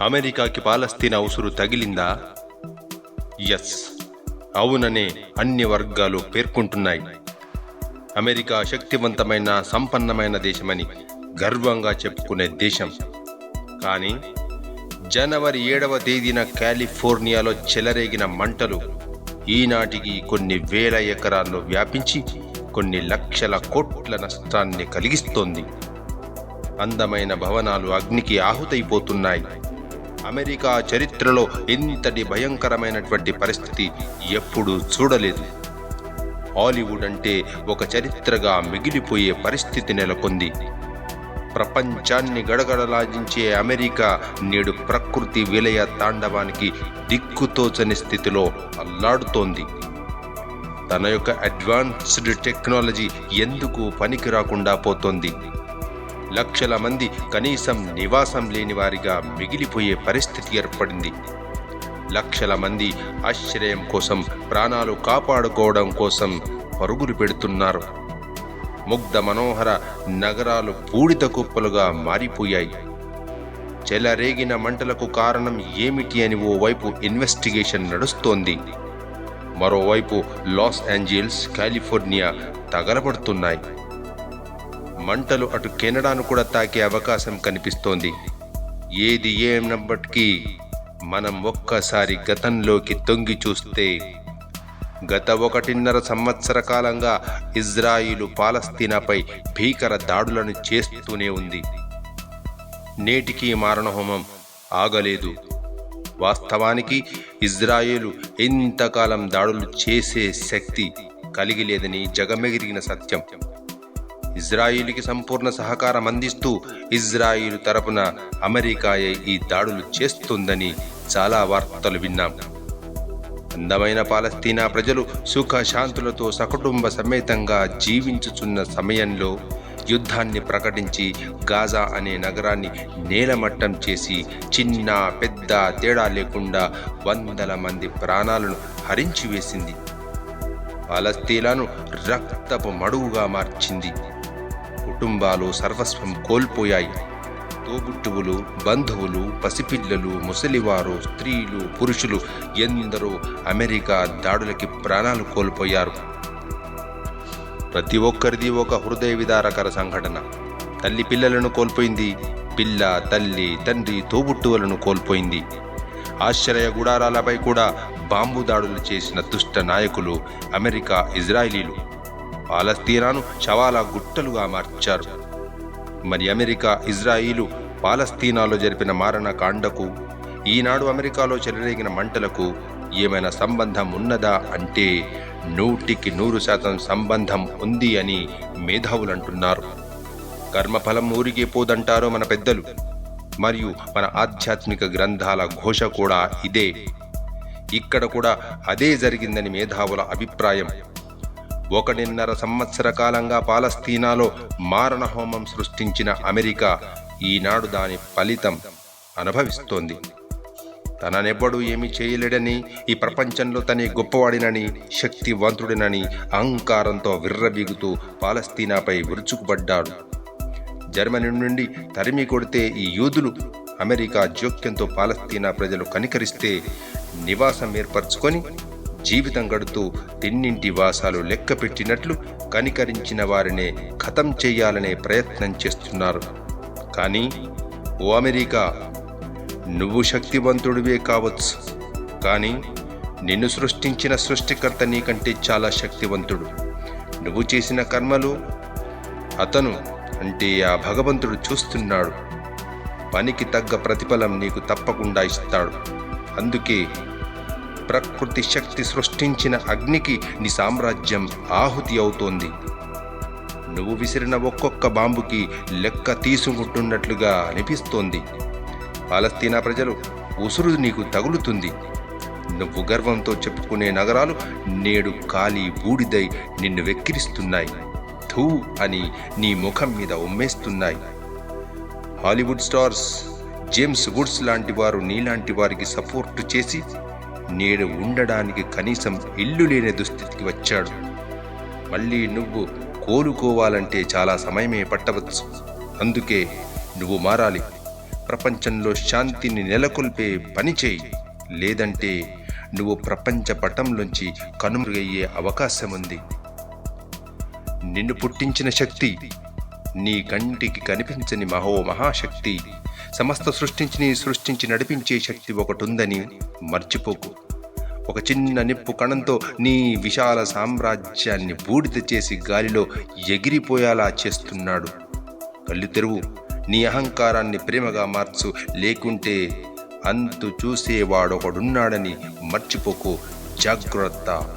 అమెరికాకి పాలస్తీన్ ఉసురు తగిలిందా? ఎస్ అవుననే అన్ని వర్గాలు పేర్కొంటున్నాయి. అమెరికా శక్తివంతమైన సంపన్నమైన దేశమని గర్వంగా చెప్పుకునే దేశం. కానీ జనవరి ఏడవ తేదీన కాలిఫోర్నియాలో చెలరేగిన మంటలు ఈనాటికి కొన్ని వేల ఎకరాల్లో వ్యాపించి కొన్ని లక్షల కోట్ల నష్టాన్ని కలిగిస్తోంది. అందమైన భవనాలు అగ్నికి ఆహుతైపోతున్నాయి. అమెరికా చరిత్రలో ఇంతటి భయంకరమైనటువంటి పరిస్థితి ఎప్పుడూ చూడలేదు. హాలీవుడ్ అంటే ఒక చరిత్రగా మిగిలిపోయే పరిస్థితి నెలకొంది. ప్రపంచాన్ని గడగడలాజించే అమెరికా నేడు ప్రకృతి విలయ తాండవానికి దిక్కుతోచని స్థితిలో అల్లాడుతోంది. తన యొక్క అడ్వాన్స్డ్ టెక్నాలజీ ఎందుకు పనికి రాకుండా పోతోంది? లక్షల మంది కనీసం నివాసం లేని వారిగా మిగిలిపోయే పరిస్థితి ఏర్పడింది. లక్షల మంది ఆశ్రయం కోసం ప్రాణాలు కాపాడుకోవడం కోసం పరుగులు పెడుతున్నారు. ముగ్ధ మనోహర నగరాలు బూడిద కుప్పలుగా మారిపోయాయి. చెలరేగిన మంటలకు కారణం ఏమిటి అని ఓవైపు ఇన్వెస్టిగేషన్ నడుస్తోంది. మరోవైపు లాస్ ఏంజల్స్ కాలిఫోర్నియా తగలబడుతున్నాయి. మంటలు అటు కెనడాను కూడా తాకే అవకాశం కనిపిస్తోంది. ఏది ఏమన్నప్పటికీ మనం ఒక్కసారి గతంలోకి తొంగి చూస్తే గత ఒకటిన్నర సంవత్సర కాలంగా ఇజ్రాయిలు పాలస్తీనాపై భీకర దాడులను చేస్తూనే ఉంది. నేటికి మారణహోమం ఆగలేదు. వాస్తవానికి ఇజ్రాయేలు ఇంతకాలం దాడులు చేసే శక్తి కలిగి లేదని జగమెగిరిగిన సత్యం. ఇజ్రాయిల్కి సంపూర్ణ సహకారం అందిస్తూ ఇజ్రాయిల్ తరపున అమెరికాయే ఈ దాడులు చేస్తుందని చాలా వార్తలు విన్నాం. అందమైన పాలస్తీనా ప్రజలు సుఖశాంతులతో సకుటుంబ సమేతంగా జీవించుచున్న సమయంలో యుద్ధాన్ని ప్రకటించి గాజా అనే నగరాన్ని నేలమట్టం చేసి చిన్న పెద్ద తేడా లేకుండా వందల మంది ప్రాణాలను హరించి వేసింది. పాలస్తీనాను రక్తపు మడుగుగా మార్చింది. కుటుంబాలు సర్వస్వం కోల్పోయాయి. తోబుట్టువులు బంధువులు పసిపిల్లలు ముసలివారు స్త్రీలు పురుషులు ఎందరో అమెరికా దాడులకి ప్రాణాలు కోల్పోయారు. ప్రతి ఒక్కరిది ఒక హృదయ విదారకర సంఘటన. తల్లి పిల్లలను కోల్పోయింది పిల్ల తల్లి తండ్రి తోబుట్టువులను కోల్పోయింది. ఆశ్రయ గుడారాలపై కూడా బాంబు దాడులు చేసిన దుష్ట నాయకులు అమెరికా ఇజ్రాయిలీలు. పాలస్తీనాను శవాల గుట్టలుగా మార్చారు. మరి అమెరికా ఇజ్రాయిలు పాలస్తీనాలో జరిపిన మారణ కాండకు ఈనాడు అమెరికాలో చెలరేగిన మంటలకు ఏమైనా సంబంధం ఉన్నదా అంటే నూటికి నూరు శాతం సంబంధం ఉంది అని మేధావులు అంటున్నారు. కర్మఫలం ఊరికే పోదంటారో మన పెద్దలు. మరియు మన ఆధ్యాత్మిక గ్రంథాల ఘోష కూడా ఇదే. ఇక్కడ కూడా అదే జరిగిందని మేధావుల అభిప్రాయం. ఒకటిన్నర సంవత్సర కాలంగా పాలస్తీనాలో మారణహోమం సృష్టించిన అమెరికా ఈనాడు దాని ఫలితం అనుభవిస్తోంది. తననెవ్వడూ ఏమీ చేయలేడని ఈ ప్రపంచంలో తనే గొప్పవాడినని శక్తివంతుడినని అహంకారంతో విర్రబీగుతూ పాలస్తీనాపై విరుచుకుపడ్డాడు. జర్మనీ నుండి తరిమి కొడితే ఈ యూదులు అమెరికా జోక్యంతో పాలస్తీనా ప్రజలు కనికరిస్తే నివాసం ఏర్పరచుకొని జీవితం గడుతూ తిన్నింటి వాసాలు లెక్క పెట్టినట్లు కనికరించిన వారినే ఖతం చేయాలనే ప్రయత్నం చేస్తున్నారు. కానీ ఓ అమెరికా నువ్వు శక్తివంతుడివే కావచ్చు. కానీ నిన్ను సృష్టించిన సృష్టికర్త నీకంటే చాలా శక్తివంతుడు. నువ్వు చేసిన కర్మలు అతను అంటే ఆ భగవంతుడు చూస్తున్నాడు. పనికి తగ్గ ప్రతిఫలం నీకు తప్పకుండా ఇస్తాడు. అందుకే ప్రకృతి శక్తి సృష్టించిన అగ్నికి నీ సామ్రాజ్యం ఆహుతి అవుతోంది. నువ్వు విసిరిన ఒక్కొక్క బాంబుకి లెక్క తీసుకుంటున్నట్లుగా అనిపిస్తోంది. పాలస్తీనా ప్రజలు ఉసురు నీకు తగులుతుంది. నువ్వు గర్వంతో చెప్పుకునే నగరాలు నేడు కాలి బూడిదై నిన్ను వెక్కిరిస్తున్నాయి. థూ అని నీ ముఖం మీద ఉమ్మేస్తున్నాయి. హాలీవుడ్ స్టార్స్ జేమ్స్ వుడ్స్ లాంటి వారు నీలాంటి వారికి సపోర్టు చేసి నేడు ఉండడానికి కనీసం ఇల్లు లేని దుస్థితికి వచ్చాడు. మళ్ళీ నువ్వు కోలుకోవాలంటే చాలా సమయమే పట్టవచ్చు. అందుకే నువ్వు మారాలి. ప్రపంచంలో శాంతిని నెలకొల్పే పని చేయి. లేదంటే నువ్వు ప్రపంచ పటంలోంచి కనుమరుగయ్యే అవకాశం ఉంది నిన్ను పుట్టించిన శక్తి నీ కంటికి కనిపించని మహో మహాశక్తి సమస్త సృష్టించిని సృష్టించి నడిపించే శక్తి ఒకటి ఉందని మర్చిపోకు. ఒక చిన్న నిప్పు కణంతో నీ విశాల సామ్రాజ్యాన్ని బూడిద చేసి గాలిలో ఎగిరిపోయేలా చేస్తున్నాడు. కళ్ళు తెరువు నీ అహంకారాన్ని ప్రేమగా మార్చు లేకుంటే అంతు చూసేవాడొకడున్నాడని మర్చిపోకు. జాగ్రత్త.